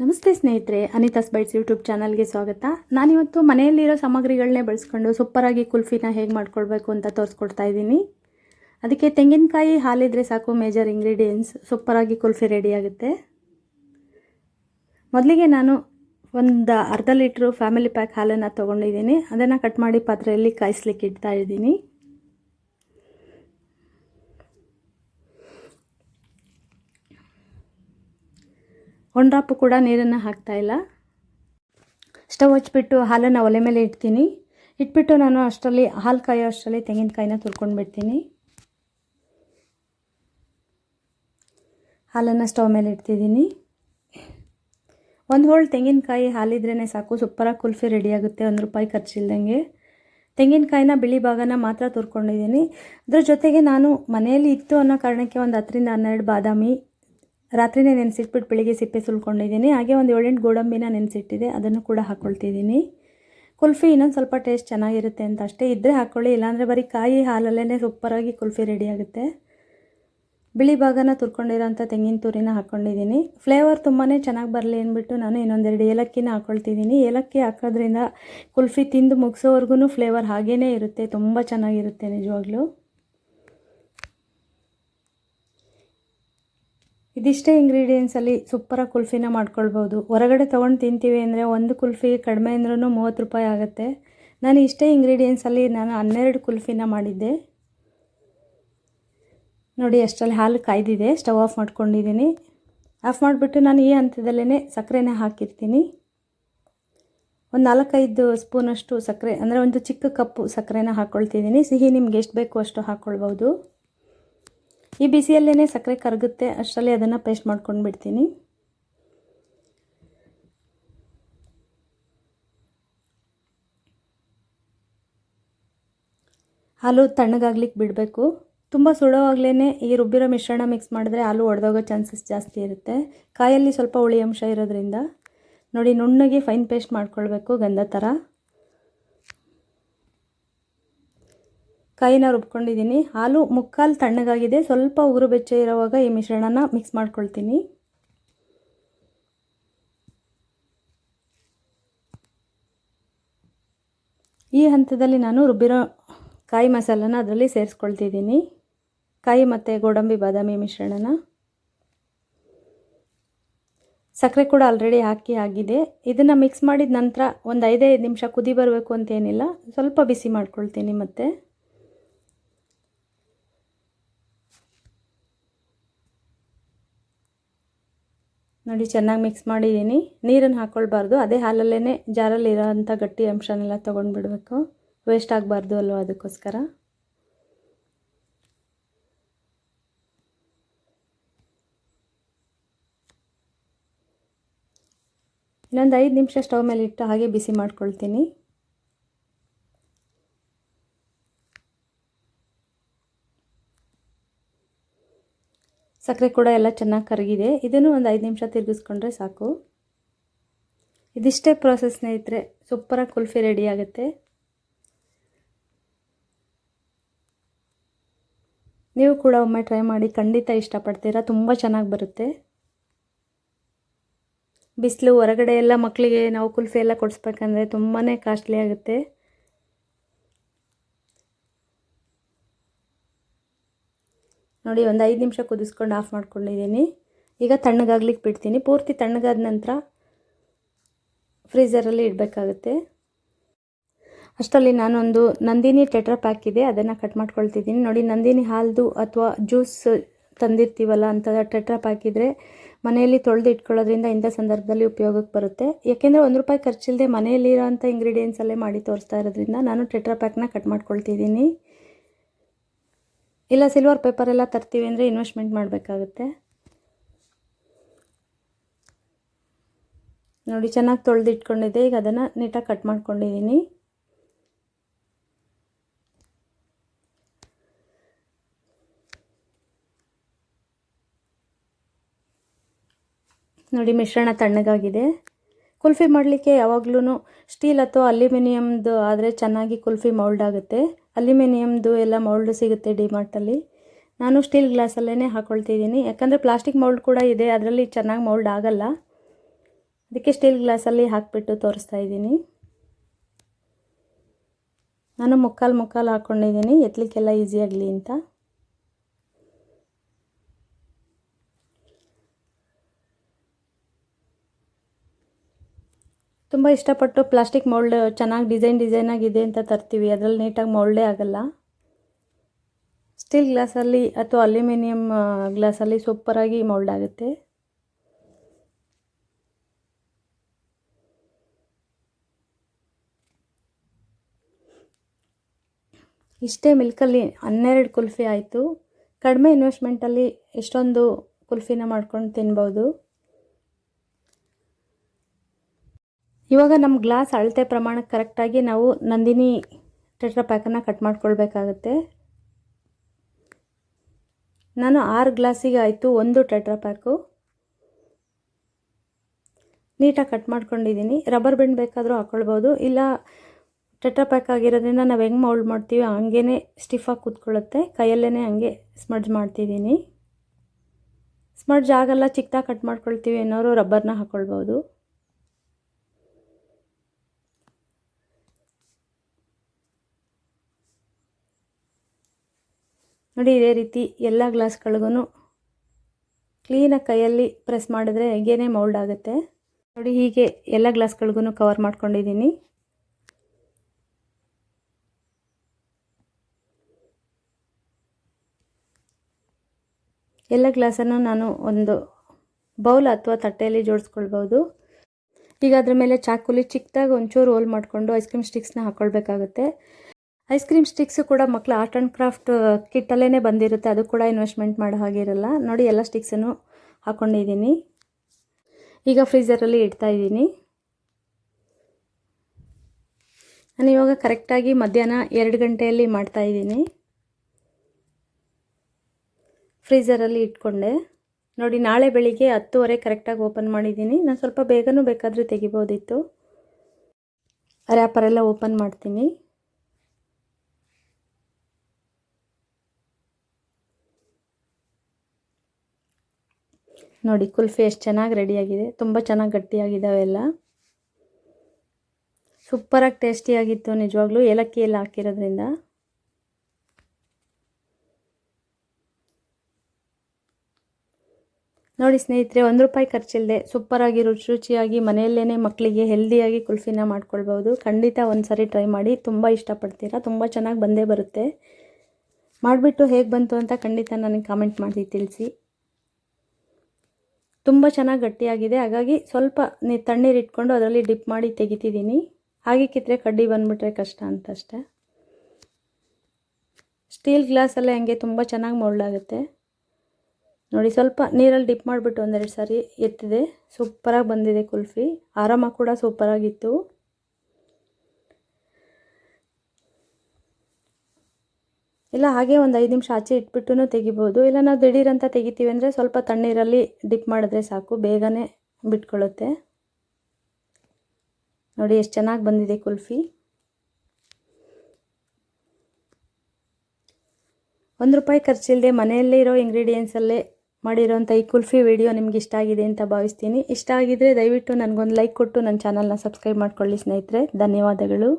ನಮಸ್ತೆ ಸ್ನೇಹಿತರೆ ಅನಿತಾಸ್ bites YouTube ಚಾನಲ್ಗೆ ಸ್ವಾಗತ. ನಾನಿವತ್ತು ಮನೆಯಲ್ಲಿರೋ ಸಾಮಗ್ರಿಗಳನ್ನೇ ಬಳಸ್ಕೊಂಡು ಸೂಪರಾಗಿ ಕುಲ್ಫಿನ ಹೇಗೆ ಮಾಡ್ಕೊಳ್ಬೇಕು ಅಂತ ತೋರಿಸ್ಕೊಡ್ತಾ ಇದ್ದೀನಿ. ಅದಕ್ಕೆ ತೆಂಗಿನಕಾಯಿ ಹಾಲಿದ್ರೆ ಸಾಕು ಮೇಜರ್ ಇಂಗ್ರೀಡಿಯೆಂಟ್ಸ್ ಸೂಪರಾಗಿ ಕುಲ್ಫಿ ರೆಡಿ ಆಗುತ್ತೆ. ಮೊದಲಿಗೆ ನಾನು ಒಂದು ಅರ್ಧ ಲೀಟ್ರು ಫ್ಯಾಮಿಲಿ ಪ್ಯಾಕ್ ಹಾಲನ್ನು ತೊಗೊಂಡಿದ್ದೀನಿ. ಅದನ್ನು ಕಟ್ ಮಾಡಿ ಪಾತ್ರೆಯಲ್ಲಿ ಕಾಯಿಸ್ಲಿಕ್ಕೆ ಇಡ್ತಾ ಇದ್ದೀನಿ. ಒಂದು ಡ್ರಾಪು ಕೂಡ ನೀರನ್ನು ಹಾಕ್ತಾಯಿಲ್ಲ ಸ್ಟವ್ ಹಚ್ಚಿಬಿಟ್ಟು ಹಾಲನ್ನು ಒಲೆ ಮೇಲೆ ಇಡ್ತೀನಿ. ಇಟ್ಬಿಟ್ಟು ನಾನು ಅಷ್ಟರಲ್ಲಿ ಹಾಲು ಕಾಯೋ ಅಷ್ಟರಲ್ಲಿ ತೆಂಗಿನಕಾಯಿನ ತುರ್ಕೊಂಡ್ಬಿಡ್ತೀನಿ. ಹಾಲನ್ನು ಸ್ಟವ್ ಮೇಲೆ ಇಡ್ತಿದ್ದೀನಿ. ಒಂದು ಹೋಳು ತೆಂಗಿನಕಾಯಿ ಹಾಲಿದ್ರೇ ಸಾಕು ಸೂಪರಾಗಿ ಕುಲ್ಫಿ ರೆಡಿ ಆಗುತ್ತೆ, ಒಂದು ರೂಪಾಯಿ ಖರ್ಚಿಲ್ದಂಗೆ. ತೆಂಗಿನಕಾಯಿನ ಬಿಳಿ ಭಾಗನ ಮಾತ್ರ ತುರ್ಕೊಂಡಿದ್ದೀನಿ. ಅದ್ರ ಜೊತೆಗೆ ನಾನು ಮನೆಯಲ್ಲಿ ಇತ್ತು ಅನ್ನೋ ಕಾರಣಕ್ಕೆ ಒಂದು ಹತ್ತರಿಂದ ಹನ್ನೆರಡು ಬಾದಾಮಿ ರಾತ್ರಿನೇ ನೆನೆಸಿಟ್ಬಿಟ್ಟು ಬೆಳಿಗ್ಗೆ ಸಿಪ್ಪೆ ಸುಲ್ಕೊಂಡಿದ್ದೀನಿ. ಹಾಗೆ ಒಂದು ಏಳೆಂಟು ಗೋಡಂಬಿನ ನೆನೆಸಿಟ್ಟಿದೆ. ಅದನ್ನು ಕೂಡ ಹಾಕ್ಕೊಳ್ತಿದ್ದೀನಿ ಕುಲ್ಫಿ ಇನ್ನೊಂದು ಸ್ವಲ್ಪ ಟೇಸ್ಟ್ ಚೆನ್ನಾಗಿರುತ್ತೆ ಅಂತ ಅಷ್ಟೇ. ಇದ್ದರೆ ಹಾಕ್ಕೊಳ್ಳಿ ಇಲ್ಲಾಂದರೆ ಬರೀ ಕಾಯಿ ಹಾಲಲ್ಲೇ ಸೂಪರಾಗಿ ಕುಲ್ಫಿ ರೆಡಿ ಆಗುತ್ತೆ. ಬಿಳಿ ಭಾಗನ ತುರ್ಕೊಂಡಿರೋಂಥ ತೆಂಗಿನ ತುರಿನ ಹಾಕ್ಕೊಂಡಿದ್ದೀನಿ ಫ್ಲೇವರ್ ತುಂಬಾ ಚೆನ್ನಾಗಿ ಬರಲಿ ಅಂದ್ಬಿಟ್ಟು ನಾನು ಇನ್ನೊಂದೆರಡು ಏಲಕ್ಕಿನ ಹಾಕ್ಕೊಳ್ತಿದ್ದೀನಿ ಏಲಕ್ಕಿ ಹಾಕೋದ್ರಿಂದ ಕುಲ್ಫಿ ತಿಂದು ಮುಗಿಸೋವರೆಗೂ ಫ್ಲೇವರ್ ಹಾಗೇ ಇರುತ್ತೆ. ತುಂಬ ಚೆನ್ನಾಗಿರುತ್ತೆ ನಿಜವಾಗ್ಲೂ. ಇದಿಷ್ಟೇ ಇಂಗ್ರೀಡಿಯೆಂಟ್ಸಲ್ಲಿ ಸೂಪರಾಗಿ ಕುಲ್ಫಿನ ಮಾಡ್ಕೊಳ್ಬೋದು. ಹೊರಗಡೆ ತೊಗೊಂಡು ತಿಂತೀವಿ ಅಂದರೆ ಒಂದು ಕುಲ್ಫಿ ಕಡಿಮೆ ಅಂದ್ರೂ ಮೂವತ್ತು ರೂಪಾಯಿ ಆಗುತ್ತೆ. ನಾನು ಇಷ್ಟೇ ಇಂಗ್ರೀಡಿಯೆಂಟ್ಸಲ್ಲಿ ನಾನು ಹನ್ನೆರಡು ಕುಲ್ಫಿನ ಮಾಡಿದ್ದೆ. ನೋಡಿ, ಅಷ್ಟರಲ್ಲಿ ಹಾಲು ಕಾಯ್ದಿದೆ. ಸ್ಟವ್ ಆಫ್ ಮಾಡ್ಕೊಂಡಿದ್ದೀನಿ ಆಫ್ ಮಾಡಿಬಿಟ್ಟು ನಾನು ಈ ಹಂತದಲ್ಲೇ ಸಕ್ಕರೆನ ಹಾಕಿರ್ತೀನಿ. ಒಂದು ನಾಲ್ಕೈದು ಸ್ಪೂನಷ್ಟು ಸಕ್ಕರೆ, ಅಂದರೆ ಒಂದು ಚಿಕ್ಕ ಕಪ್ಪು ಸಕ್ಕರೆನ ಹಾಕ್ಕೊಳ್ತಿದ್ದೀನಿ ಸಿಹಿ ನಿಮ್ಗೆ ಎಷ್ಟು ಬೇಕು ಅಷ್ಟು ಹಾಕ್ಕೊಳ್ಬೋದು ಈ ಬಿಸಿಯಲ್ಲೇ ಸಕ್ಕರೆ ಕರಗುತ್ತೆ, ಅಷ್ಟರಲ್ಲಿ ಅದನ್ನು ಪೇಸ್ಟ್ ಮಾಡ್ಕೊಂಡು ಬಿಡ್ತೀನಿ. ಹಾಲು ತಣ್ಣಗಾಗ್ಲಿಕ್ಕೆ ಬಿಡಬೇಕು. ತುಂಬ ಸುಡೋವಾಗಲೇ ಈ ರುಬ್ಬಿರೋ ಮಿಶ್ರಣ ಮಿಕ್ಸ್ ಮಾಡಿದ್ರೆ ಹಾಲು ಒಡೆದೋಗೋ ಚಾನ್ಸಸ್ ಜಾಸ್ತಿ ಇರುತ್ತೆ. ಕಾಯಲ್ಲಿ ಸ್ವಲ್ಪ ಹುಳಿ ಅಂಶ ಇರೋದ್ರಿಂದ ನೋಡಿ, ನುಣ್ಣಗೆ ಫೈನ್ ಪೇಸ್ಟ್ ಮಾಡ್ಕೊಳ್ಬೇಕು ಗಂಧ ಥರ ಕಾಯಿನ ರುಬ್ಕೊಂಡಿದ್ದೀನಿ. ಹಾಲು ಮುಕ್ಕಾಲು ತಣ್ಣಗಾಗಿದೆ. ಸ್ವಲ್ಪ ಉಗುರು ಬೆಚ್ಚ ಇರುವಾಗ ಈ ಮಿಶ್ರಣನ ಮಿಕ್ಸ್ ಮಾಡ್ಕೊಳ್ತೀನಿ. ಈ ಹಂತದಲ್ಲಿ ನಾನು ರುಬ್ಬಿರೋ ಕಾಯಿ ಮಸಾಲನ ಅದರಲ್ಲಿ ಸೇರಿಸ್ಕೊಳ್ತಿದ್ದೀನಿ. ಕಾಯಿ ಮತ್ತು ಗೋಡಂಬಿ ಬಾದಾಮಿ ಮಿಶ್ರಣನ. ಸಕ್ಕರೆ ಕೂಡ ಆಲ್ರೆಡಿ ಹಾಕಿ ಆಗಿದೆ. ಇದನ್ನು ಮಿಕ್ಸ್ ಮಾಡಿದ ನಂತರ ಒಂದು ಐದೈದು ನಿಮಿಷ ಕುದಿ ಬರಬೇಕು ಅಂತೇನಿಲ್ಲ ಸ್ವಲ್ಪ ಬಿಸಿ ಮಾಡ್ಕೊಳ್ತೀನಿ ಮತ್ತು. ನೋಡಿ, ಚೆನ್ನಾಗಿ ಮಿಕ್ಸ್ ಮಾಡಿದ್ದೀನಿ ನೀರನ್ನು ಹಾಕ್ಕೊಳ್ಬಾರ್ದು ಅದೇ ಹಾಲಲ್ಲೇ ಜಾರಲ್ಲಿ ಇರೋವಂಥ ಗಟ್ಟಿ ಅಂಶನೆಲ್ಲ ತೊಗೊಂಡ್ಬಿಡ್ಬೇಕು. ವೇಸ್ಟ್ ಆಗಬಾರ್ದು ಅಲ್ವ ಅದಕ್ಕೋಸ್ಕರ? ಇನ್ನೊಂದು ಐದು ನಿಮಿಷ ಸ್ಟವ್ ಮೇಲೆ ಇಟ್ಟು ಹಾಗೆ ಬಿಸಿ ಮಾಡ್ಕೊಳ್ತೀನಿ. ಸಕ್ಕರೆ ಕೂಡ ಎಲ್ಲ ಚೆನ್ನಾಗಿ ಕರಗಿದೆ. ಇದನ್ನು ಒಂದು ಐದು ನಿಮಿಷ ತಿರುಗಿಸ್ಕೊಂಡ್ರೆ ಸಾಕು. ಇದಿಷ್ಟೇ ಪ್ರೋಸೆಸ್ ಸ್ನೇಹಿತರೆ ಸೂಪರಾಗಿ ಕುಲ್ಫಿ ರೆಡಿ ಆಗುತ್ತೆ. ನೀವು ಕೂಡ ಒಮ್ಮೆ ಟ್ರೈ ಮಾಡಿ ಖಂಡಿತ ಇಷ್ಟಪಡ್ತೀರಾ, ತುಂಬ ಚೆನ್ನಾಗಿ ಬರುತ್ತೆ. ಬಿಸಿಲು, ಹೊರಗಡೆ ಎಲ್ಲ ಮಕ್ಕಳಿಗೆ ನಾವು ಕುಲ್ಫಿ ಎಲ್ಲ ಕೊಡಿಸ್ಬೇಕಂದ್ರೆ ತುಂಬಾ ಕಾಸ್ಟ್ಲಿ ಆಗುತ್ತೆ. ನೋಡಿ, ಒಂದು ಐದು ನಿಮಿಷ ಕುದಿಸ್ಕೊಂಡು ಆಫ್ ಮಾಡ್ಕೊಂಡಿದ್ದೀನಿ. ಈಗ ತಣ್ಣಗಾಗ್ಲಿಕ್ಕೆ ಬಿಡ್ತೀನಿ. ಪೂರ್ತಿ ತಣ್ಣಗಾದ ನಂತರ ಫ್ರೀಝರಲ್ಲಿ ಇಡಬೇಕಾಗುತ್ತೆ. ಅಷ್ಟರಲ್ಲಿ ನಾನೊಂದು ನಂದಿನಿ ಟೆಟ್ರಾ ಪ್ಯಾಕ್ ಇದೆ, ಅದನ್ನು ಕಟ್ ಮಾಡ್ಕೊಳ್ತಿದ್ದೀನಿ. ನೋಡಿ, ನಂದಿನಿ ಹಾಲ್ದು ಅಥವಾ ಜ್ಯೂಸ್ ತಂದಿರ್ತೀವಲ್ಲ ಅಂತ ಟೆಟ್ರಾ ಪ್ಯಾಕ್ ಇದ್ದರೆ ಮನೆಯಲ್ಲಿ ತೊಳೆದು ಇಟ್ಕೊಳ್ಳೋದ್ರಿಂದ ಇಂಥ ಸಂದರ್ಭದಲ್ಲಿ ಉಪಯೋಗಕ್ಕೆ ಬರುತ್ತೆ. ಯಾಕೆಂದರೆ ಒಂದು ರೂಪಾಯಿ ಖರ್ಚಿಲ್ಲದೆ ಮನೆಯಲ್ಲಿರೋಂಥ ಇಂಗ್ರೀಡಿಯೆಂಟ್ಸಲ್ಲೇ ಮಾಡಿ ತೋರಿಸ್ತಾ ಇರೋದ್ರಿಂದ ನಾನು ಟೆಟ್ರಾ ಪ್ಯಾಕ್ನ ಕಟ್ ಮಾಡ್ಕೊಳ್ತಿದ್ದೀನಿ. ಇಲ್ಲ ಸಿಲ್ವರ್ ಪೇಪರ್ ಎಲ್ಲ ತರ್ತೀವಿ ಅಂದರೆ ಇನ್ವೆಸ್ಟ್ಮೆಂಟ್ ಮಾಡಬೇಕಾಗುತ್ತೆ. ನೋಡಿ, ಚೆನ್ನಾಗಿ ತೊಳೆದಿಟ್ಕೊಂಡಿದ್ದೆ. ಈಗ ಅದನ್ನು ನೀಟಾಗಿ ಕಟ್ ಮಾಡ್ಕೊಂಡಿದ್ದೀನಿ ನೋಡಿ, ಮಿಶ್ರಣ ತಣ್ಣಗಾಗಿದೆ. ಕುಲ್ಫಿ ಮಾಡಲಿಕ್ಕೆ ಯಾವಾಗ್ಲೂ ಸ್ಟೀಲ್ ಅಥವಾ ಅಲ್ಯೂಮಿನಿಯಮ್ದು ಆದರೆ ಚೆನ್ನಾಗಿ ಕುಲ್ಫಿ ಮೌಲ್ಡ್ ಆಗುತ್ತೆ. ಅಲ್ಯೂಮಿನಿಯಮ್ದು ಎಲ್ಲ ಮೌಲ್ಡ್ ಸಿಗುತ್ತೆ ಡಿಮಾರ್ಟಲ್ಲಿ ನಾನು ಸ್ಟೀಲ್ ಗ್ಲಾಸಲ್ಲೇ ಹಾಕ್ಕೊಳ್ತಿದ್ದೀನಿ ಯಾಕಂದರೆ ಪ್ಲಾಸ್ಟಿಕ್ ಮೌಲ್ಡ್ ಕೂಡ ಇದೆ, ಅದರಲ್ಲಿ ಚೆನ್ನಾಗಿ ಮೌಲ್ಡ್ ಆಗಲ್ಲ. ಅದಕ್ಕೆ ಸ್ಟೀಲ್ ಗ್ಲಾಸಲ್ಲಿ ಹಾಕಿಬಿಟ್ಟು ತೋರಿಸ್ತಾ ಇದ್ದೀನಿ. ನಾನು ಮುಕ್ಕಾಲು ಮುಕ್ಕಾಲು ಹಾಕ್ಕೊಂಡಿದ್ದೀನಿ ಎತ್ತಲಿಕ್ಕೆಲ್ಲ ಈಸಿ ಆಗಲಿ ಅಂತ. ತುಂಬ ಇಷ್ಟಪಟ್ಟು ಪ್ಲಾಸ್ಟಿಕ್ ಮೋಲ್ಡ್ ಚೆನ್ನಾಗಿ ಡಿಸೈನ್ ಡಿಸೈನ್ ಆಗಿದೆ ಅಂತ ತರ್ತೀವಿ. ಅದರಲ್ಲಿ ನೀಟಾಗಿ ಮೌಲ್ಡೇ ಆಗಲ್ಲ. ಸ್ಟೀಲ್ ಗ್ಲಾಸಲ್ಲಿ ಅಥವಾ ಅಲ್ಯೂಮಿನಿಯಂ ಗ್ಲಾಸಲ್ಲಿ ಸೂಪರಾಗಿ ಮೋಲ್ಡ್ ಆಗುತ್ತೆ. ಇಷ್ಟೇ ಮಿಲ್ಕಲ್ಲಿ ಹನ್ನೆರಡು ಕುಲ್ಫಿ ಆಯಿತು. ಕಡಿಮೆ ಇನ್ವೆಸ್ಟ್ಮೆಂಟಲ್ಲಿ ಎಷ್ಟೊಂದು ಕುಲ್ಫಿನ ಮಾಡ್ಕೊಂಡು ತಿನ್ಬೋದು. ಇವಾಗ ನಮ್ಮ ಗ್ಲಾಸ್ ಅಳತೆ ಪ್ರಮಾಣಕ್ಕೆ ಕರೆಕ್ಟಾಗಿ ನಾವು ನಂದಿನಿ ಟೆಟ್ರಾ ಪ್ಯಾಕನ್ನು ಕಟ್ ಮಾಡ್ಕೊಳ್ಬೇಕಾಗತ್ತೆ. ನಾನು ಆರು ಗ್ಲಾಸಿಗೆ ಆಯಿತು ಒಂದು ಟೆಟ್ರಾ ಪ್ಯಾಕು ನೀಟಾಗಿ ಕಟ್ ಮಾಡ್ಕೊಂಡಿದ್ದೀನಿ ರಬ್ಬರ್ ಬೆಂಡ್ ಬೇಕಾದರೂ ಹಾಕ್ಕೊಳ್ಬೋದು ಇಲ್ಲ ಟೆಟ್ರಾ ಪ್ಯಾಕ್ ಆಗಿರೋದ್ರಿಂದ ನಾವು ಹೆಂಗೆ ಮೌಲ್ಡ್ ಮಾಡ್ತೀವಿ ಹಂಗೇ ಸ್ಟಿಫಾಗಿ ಕೂತ್ಕೊಳ್ಳುತ್ತೆ. ಕೈಯಲ್ಲೇ ಹಂಗೆ ಸ್ಮಡ್ಜ್ ಮಾಡ್ತಿದ್ದೀನಿ ಸ್ಮಡ್ಜ್ ಆಗಲ್ಲ ಚಿಕ್ಕದಾಗಿ ಕಟ್ ಮಾಡ್ಕೊಳ್ತೀವಿ ಅನ್ನೋರು ರಬ್ಬರ್ನ ಹಾಕ್ಕೊಳ್ಬೋದು ನೋಡಿ, ಇದೇ ರೀತಿ ಎಲ್ಲ ಗ್ಲಾಸ್ಗಳಿಗೂ ಕ್ಲೀನಾಗಿ ಕೈಯಲ್ಲಿ ಪ್ರೆಸ್ ಮಾಡಿದ್ರೆ ಹೇಗೇ ಮೌಲ್ಡ್ ಆಗುತ್ತೆ. ನೋಡಿ, ಹೀಗೆ ಎಲ್ಲ ಗ್ಲಾಸ್ಗಳಿಗೂ ಕವರ್ ಮಾಡ್ಕೊಂಡಿದ್ದೀನಿ. ಎಲ್ಲ ಗ್ಲಾಸನ್ನು ನಾನು ಒಂದು ಬೌಲ್ ಅಥವಾ ತಟ್ಟೆಯಲ್ಲಿ ಜೋಡಿಸ್ಕೊಳ್ಬೋದು. ಈಗ ಅದ್ರ ಮೇಲೆ ಚಾಕುಲಿ ಚಿಕ್ಕದಾಗಿ ಒಂಚೂರು ರೋಲ್ ಮಾಡಿಕೊಂಡು ಐಸ್ ಕ್ರೀಮ್ ಸ್ಟಿಕ್ಸ್ನ ಹಾಕ್ಕೊಳ್ಬೇಕಾಗುತ್ತೆ ಐಸ್ ಕ್ರೀಮ್ ಸ್ಟಿಕ್ಸು ಕೂಡ ಮಕ್ಕಳು ಆರ್ಟ್ ಆ್ಯಂಡ್ ಕ್ರಾಫ್ಟ್ ಕಿಟ್ಟಲ್ಲೇ ಬಂದಿರುತ್ತೆ. ಅದು ಕೂಡ ಇನ್ವೆಸ್ಟ್ಮೆಂಟ್ ಮಾಡೋ ಹಾಗಿರಲ್ಲ ನೋಡಿ, ಎಲ್ಲ ಸ್ಟಿಕ್ಸನ್ನು ಹಾಕ್ಕೊಂಡಿದ್ದೀನಿ ಈಗ ಫ್ರೀಝರಲ್ಲಿ ಇಡ್ತಾ ಇದ್ದೀನಿ. ನಾನು ಇವಾಗ ಕರೆಕ್ಟಾಗಿ ಮಧ್ಯಾಹ್ನ ಎರಡು ಗಂಟೆಯಲ್ಲಿ ಮಾಡ್ತಾ ಇದ್ದೀನಿ. ಫ್ರೀಝರಲ್ಲಿ ಇಟ್ಕೊಂಡೆ. ನೋಡಿ, ನಾಳೆ ಬೆಳಿಗ್ಗೆ ಹತ್ತುವರೆ ಕರೆಕ್ಟಾಗಿ ಓಪನ್ ಮಾಡಿದ್ದೀನಿ. ನಾನು ಸ್ವಲ್ಪ ಬೇಗನೂ ಬೇಕಾದರೂ ತೆಗಿಬೋದಿತ್ತು. ರ್ಯಾಪರೆಲ್ಲ ಓಪನ್ ಮಾಡ್ತೀನಿ. ನೋಡಿ, ಕುಲ್ಫಿ ಎಷ್ಟು ಚೆನ್ನಾಗಿ ರೆಡಿಯಾಗಿದೆ ತುಂಬ ಚೆನ್ನಾಗಿ ಗಟ್ಟಿಯಾಗಿದ್ದಾವೆ ಎಲ್ಲ ಸೂಪರಾಗಿ ಟೇಸ್ಟಿಯಾಗಿತ್ತು ನಿಜವಾಗ್ಲೂ. ಏಲಕ್ಕಿ ಎಲ್ಲ ಹಾಕಿರೋದ್ರಿಂದ. ನೋಡಿ ಸ್ನೇಹಿತರೆ, ಒಂದು ರೂಪಾಯಿ ಖರ್ಚಿಲ್ಲದೆ ಸೂಪರಾಗಿ ರುಚಿ ರುಚಿಯಾಗಿ ಮನೆಯಲ್ಲೇ ಮಕ್ಕಳಿಗೆ ಹೆಲ್ದಿಯಾಗಿ ಕುಲ್ಫಿನ ಮಾಡ್ಕೊಳ್ಬೋದು ಖಂಡಿತ ಒಂದು ಸಾರಿ ಟ್ರೈ ಮಾಡಿ. ತುಂಬ ಇಷ್ಟಪಡ್ತೀರಾ? ತುಂಬ ಚೆನ್ನಾಗಿ ಬಂದೇ ಬರುತ್ತೆ. ಮಾಡಿಬಿಟ್ಟು ಹೇಗೆ ಬಂತು ಅಂತ ಖಂಡಿತ ನನಗೆ ಕಾಮೆಂಟ್ ಮಾಡಿ ತಿಳಿಸಿ. ತುಂಬ ಚೆನ್ನಾಗಿ ಗಟ್ಟಿಯಾಗಿದೆ. ಹಾಗಾಗಿ ಸ್ವಲ್ಪ ತಣ್ಣೀರು ಇಟ್ಕೊಂಡು ಅದರಲ್ಲಿ ಡಿಪ್ ಮಾಡಿ ತೆಗಿತಿದ್ದೀನಿ. ಹಾಗೆ ಕಿತ್ತರೆ ಕಡ್ಡಿ ಬಂದುಬಿಟ್ರೆ ಕಷ್ಟ ಅಂತಷ್ಟೆ. ಸ್ಟೀಲ್ ಗ್ಲಾಸಲ್ಲೇ ಹಂಗೆ ತುಂಬ ಚೆನ್ನಾಗಿ ಮೋಲ್ಡ್ ಆಗುತ್ತೆ. ನೋಡಿ, ಸ್ವಲ್ಪ ನೀರಲ್ಲಿ ಡಿಪ್ ಮಾಡಿಬಿಟ್ಟು ಒಂದೆರಡು ಸಾರಿ ಎತ್ತಿದೆ. ಸೂಪರಾಗಿ ಬಂದಿದೆ ಕುಲ್ಫಿ. ಆರಾಮ ಕೂಡ ಸೂಪರಾಗಿತ್ತು. ಇಲ್ಲ, ಹಾಗೆ ಒಂದು ಐದು ನಿಮಿಷ ಆಚೆ ಇಟ್ಬಿಟ್ಟು ತೆಗಿಬೋದು. ಇಲ್ಲ, ನಾವು ದಿಢೀರಂತ ತೆಗಿತೀವಿ ಅಂದರೆ ಸ್ವಲ್ಪ ತಣ್ಣೀರಲ್ಲಿ ಡಿಪ್ ಮಾಡಿದ್ರೆ ಸಾಕು, ಬೇಗನೆ ಬಿಟ್ಕೊಳ್ಳುತ್ತೆ. ನೋಡಿ, ಎಷ್ಟು ಚೆನ್ನಾಗಿ ಬಂದಿದೆ ಕುಲ್ಫಿ. ಒಂದು ರೂಪಾಯಿ ಖರ್ಚಿಲ್ಲದೆ ಮನೆಯಲ್ಲೇ ಇರೋ ಇಂಗ್ರೀಡಿಯೆಂಟ್ಸಲ್ಲೇ ಮಾಡಿರೋಂಥ ಈ ಕುಲ್ಫಿ ವಿಡಿಯೋ ನಿಮ್ಗೆ ಇಷ್ಟ ಆಗಿದೆ ಅಂತ ಭಾವಿಸ್ತೀನಿ. ಇಷ್ಟ ಆಗಿದ್ರೆ ದಯವಿಟ್ಟು ನನಗೊಂದು ಲೈಕ್ ಕೊಟ್ಟು ನನ್ನ ಚಾನಲ್ನ ಸಬ್ಸ್ಕ್ರೈಬ್ ಮಾಡ್ಕೊಳ್ಳಿ ಸ್ನೇಹಿತರೆ. ಧನ್ಯವಾದಗಳು.